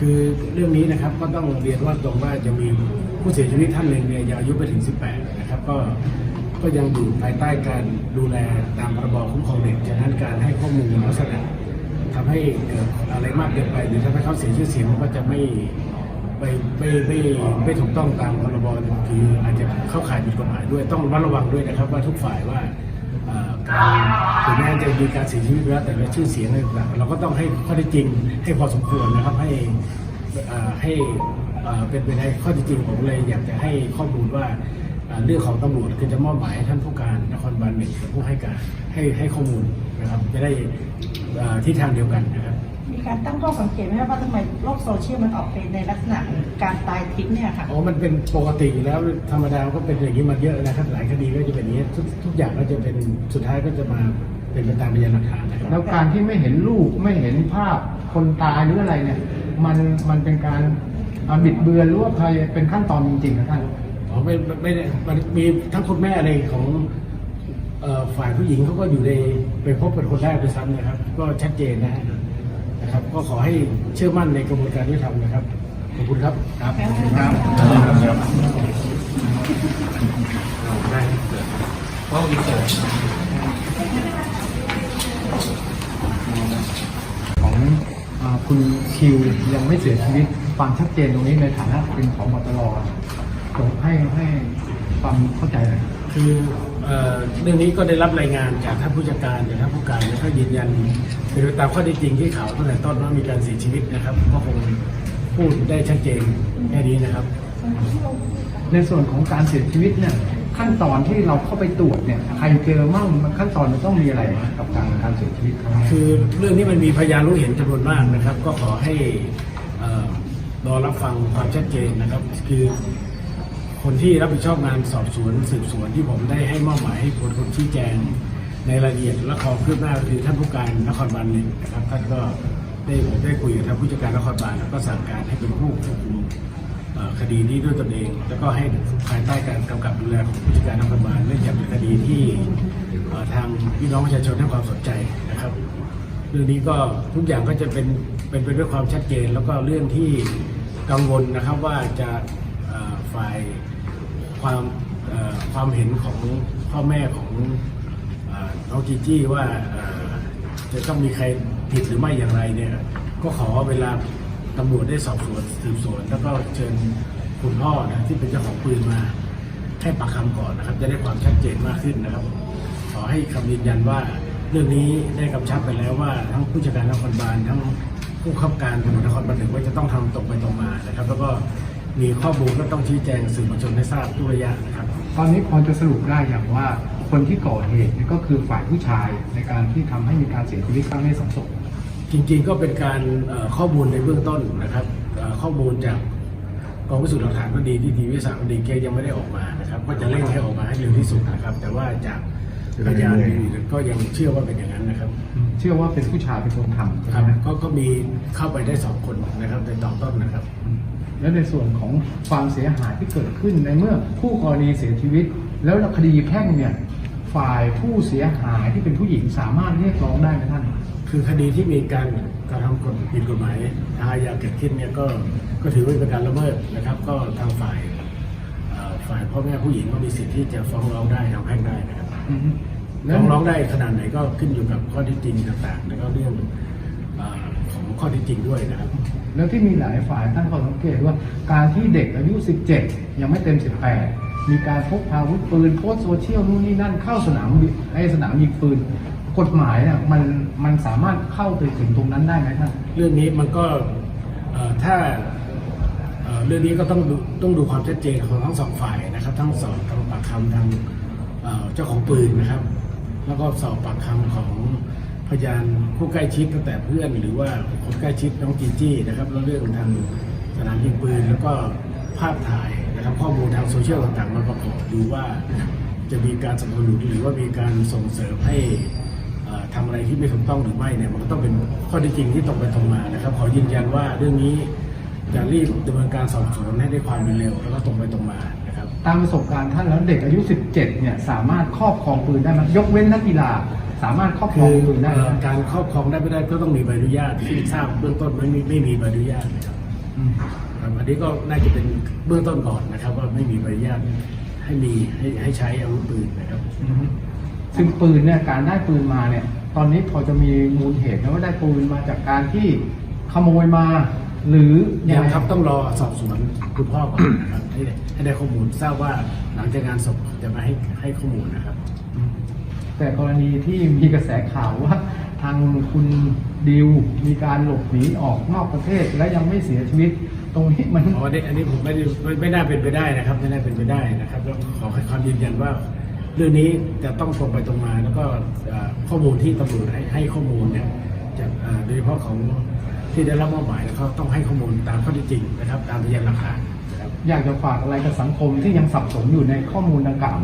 คือเรื่องนี้นะครับก็ต้องเรียนว่าตรงว่าจะมีผู้เสียชีวิตท่านหนึ่งเนี่ยอายุไปถึง 18 นะครับ ก็ก็ยังอยู่ภายใต้การดูแลตามพรบคุ้มครองเด็กฉะนั้นการให้ข้อมูลลักษณะทำให้เกิดอะไรมากเกินไปหรือทำให้เขาเสียชื่อเสียงมันก็จะไม่ไม่ไม่ไม่ไม่ถูกต้องตามพรบคืออาจจะเข้าข่ายผิดกฎหมายด้วยต้องระมัดระวังด้วยนะครับว่าทุกฝ่ายว่า ถึงแม้จะมีการเสียชีวิตแล้วแต่ว่าชื่อเสียงอะไรต่างๆเราก็ต้องให้ข้อเท็จจริงให้พอสมควรนะครับให้ให้เป็นไปในข้อที่จริงผมเลยอยากจะให้ข้อมูลว่าเรื่องของตำรวจคือจะมอบหมายให้ท่านผู้การนครบาลหนึ่งเป็นผู้ให้การให้ให้ข้อมูลนะครับจะได้เอ่อทิศทางเดียวกันนะครับ มีการตั้งข้อสังเกตไหมครับว่าทำไมโลกโซเชียลมันออกไปในลักษณะการตายทิ้งเนี่ยค่ะอ๋อมันเป็นปกติอยู่แล้วธรรมดาก็เป็นอย่างนี้มาเยอะนะครับ หลายคดีก็จะเป็นอย่างนี้ทุกทุกอย่างก็จะเป็นสุดท้ายก็จะมาเป็นไปตามพยานหลักฐานนะครับแล้วการที่ไม่เห็นรูปไม่เห็นภาพคนตายหรืออะไรเนี่ย มันมันเป็นการอ่าบิดเบือนหรือว่าใครเป็นขั้นตอนจริงๆนะท่าน อ๋อไม่ไม่ไม่ได้มันมีทั้งคุณแม่อะไรของเอ่อฝ่ายผู้หญิงเขาก็อยู่ในไปพบเป็นคนแรกด้วยซ้ำนะครับ ก็ชัดเจนนะฮะ นะครับ ก็ขอให้เชื่อมั่นในกระบวนการยุติธรรมนะครับ ขอบคุณครับ ครับครับได้ของอาคุณคิวยังไม่เสียชีวิตความชัดเจนตรงนี้ในฐานะเป็นของมตลผมให้ให้ความเข้าใจหน่อยคือ เอ่อเรื่องนี้ก็ได้รับรายงานจากท่านผู้จัดการจากท่านผู้การแล้วก็ยืนยันเป็นไปตามข้อเท็จจริงที่ข่าวตั้งแต่ต้นว่ามีการเสียชีวิตนะครับก็คงพูดได้ชัดเจนแค่นี้นะครับ ในส่วนของการเสียชีวิตเนี่ยขั้นตอนที่เราเข้าไปตรวจเนี่ยใครเจอมั่งมันขั้นตอนมันต้องมีอะไรนะกับการการเสียชีวิตครั้งนี้คือเรื่องนี้มันมีพยานรู้เห็นจำนวนมากนะครับ ก็ขอให้เอ่อรอรับฟังความชัดเจนนะครับ คือ คนที่รับผิดชอบงานสอบสวนสืบสวนที่ผมได้ให้มอบหมายให้คนคนชี้แจงในรายละเอียดและขอคืบหน้าคือท่านผู้การนครบาลหนึ่งนะครับท่านก็ได้ผมได้คุยกับท่านผู้จัดการนครบาลแล้วก็สั่งการให้เป็นผู้ควบคุมคดีนี้ด้วยตนเอง แล้วก็ให้ภายใต้การกำกับดูแลของผู้จัดการนครบาลเนื่องจากเป็นคดีที่ทางพี่น้องประชาชนให้ความสนใจนะครับเรื่องนี้ก็ทุกอย่างก็จะเป็นเป็นไปด้วยความชัดเจน แล้วก็เรื่องที่กังวลนะครับว่าจะ ฝ่ายความความเห็นของพ่อแม่ของน้องจีจี้ว่าจะต้องมีใครผิดหรือไม่อย่างไรเนี่ยก็ขอเวลาตำรวจได้สอบสวนสืบสวนแล้วก็เชิญคุณพ่อนะที่เป็นเจ้าของปืนมาให้ปากคำก่อนนะครับ จะได้ความชัดเจนมากขึ้นนะครับ ขอให้คำยืนยันว่าเรื่องนี้ได้กำชับไปแล้วว่าทั้งผู้จัดการนครบาลทั้งผู้ขับการตำรวจนครบาลหนึ่งว่าจะต้องทำตรงไปตรงมานะครับ แล้วก็ มีข้อมูลก็ต้องชี้แจงสื่อมวลชนให้ทราบทุกระยะนะครับ ตอนนี้พอจะสรุปได้อย่างว่าคนที่ก่อเหตุเนี่ยก็คือฝ่ายผู้ชายในการที่ทำให้มีการเสียชีวิตครั้งนี้สองศพ จริงๆก็เป็นการเอ่อข้อมูลในเบื้องต้นนะครับเอ่อข้อมูลจากกองพิสูจน์หลักฐานก็ดีที่ทีวิสาคดีเกยังไม่ได้ออกมานะครับก็จะเร่งให้ออกมาให้เร็วที่สุดนะครับ แต่ว่าจากพยานอื่นๆก็ยังเชื่อว่าเป็นอย่างนั้นนะครับ เชื่อว่าเป็นผู้ชายเป็นคนทำใช่ครับไหม ก็ก็มีเข้าไปได้สองคนนะครับในตอนต้นนะครับ แล้วในส่วนของความเสียหายที่เกิดขึ้นในเมื่อผู้กรณีเสียชีวิต แล้วคดีแพ่งเนี่ยฝ่ายผู้เสียหายที่เป็นผู้หญิงสามารถเรียกร้องได้ไหมท่าน คือคดีที่มีการกระทำกฎผิดกฎหมายทางอาญาเกิดขึ้นเนี่ยก็ก็ถือว่าเป็นการละเมิดนะครับ ก็ทางฝ่ายเอ่อฝ่ายพ่อแม่ผู้หญิงก็มีสิทธิ์ที่จะฟ้องร้องได้ทางแพ่งได้นะครับแล้ฟ้วองร้องได้ขนาดไหนก็ขึ้นอยู่กับข้อเท็จจริงต่างๆแล้วก็เรื่องเอ่อ ของข้อเท็จจริงด้วยนะครับแล้วที่มีหลายฝ่ายตั้งข้อสังเกตว่าการที่เด็กอายุ 17 ยังไม่เต็ม 18 มีการพกพาอาวุธปืนโพสต์โซเชียลนู่นนี่นั่นเข้าสนามบิไอสนามยิงปืนกฎหมายเนี่ยมันมันสามารถเข้าไปถึงตรงนั้นได้ไหมท่านเรื่องนี้มันก็เอ่อถ้าเอ่อเรื่องนี้ก็ต้องดูต้องดูความชัดเจนของทั้งสองฝ่ายนะครับ ทั้งสอบทางปากคำทางเอ่อเจ้าของปืนนะครับ แล้วก็สอบปากคำของ พยานผู้ใกล้ชิดตั้งแต่เพื่อนหรือว่าคนใกล้ชิดน้องจีจี้นะครับแล้วเรื่องทางสนามยิงปืนแล้วก็ภาพถ่ายนะครับข้อมูลทางโซเชียลต่างๆมาประกอบดูว่าจะมีการสนับสนุนหรือว่ามีการส่งเสริมให้เอ่อทำอะไรที่ไม่ถูกต้องหรือไม่เนี่ยมันก็ต้องเป็นข้อเท็จจริงที่ตรงไปตรงมานะครับ ขอยืนยันว่าเรื่องนี้จะรีบดำเนินการสอบสวนให้ได้ความเร็วแล้วก็ตรงไปตรงมานะครับตามประสบการณ์ท่านแล้วเด็กอายุ 17เนี่ยสามารถครอบครองปืนได้ไหมยกเว้นนักกีฬา สามารถครอบครคืองอปืนได้ไหเอ่มอการครอบครองได้ไม่ได้ก็ต้องมีใบอนุญาตที่ทราบเบื้องต้นไม่มีไม่มีใบอนุญาตนะครับอืมครับอันนี้ก็น่าจะเป็นเบื้องต้นก่อนนะครับ ว่าไม่มีใบอนุญาตให้มีให้ให้ใช้อาวุธปืนนะครับอืมซึ่งปืนเนี่ยการได้ปืนมาเนี่ย ตอนนี้พอจะมีมูลเหตุนะว่าได้ปืนมาจากการที่ขโมยมา หรือยังไงครับต้องรอสอบสวนคุณพ่อก่อนนะครับให้ให้ได้ข้อมูลทราบว่าหลังจากงานศพจะมาให้ให้ข้อมูลนะครับ อืม แต่กรณีที่มีกระแสข่าวว่าทางคุณดิวมีการหลบหนีออกนอกประเทศและยังไม่เสียชีวิต ตรงนี้มันอ๋ออันนี้อันนี้ผมไม่ได้ไม่ไม่น่าเป็นไปได้นะครับไม่น่าเป็นไปได้นะครับแล้วขอให้ความยืนยันว่าเรื่องนี้จะต้องตรงไปตรงมาแล้วก็เอ่อข้อมูลที่ตำรวจให้ให้ข้อมูลเนี่ยจากเอ่อโดยเฉพาะของที่ได้รับมอบหมายแล้วเขาต้องให้ข้อมูลตามข้อเท็จจริงนะครับ ตามพยานหลักฐานนะครับอยากจะฝากอะไรกับสังคมที่ยังสับสนอยู่ในข้อมูลดังกล่าว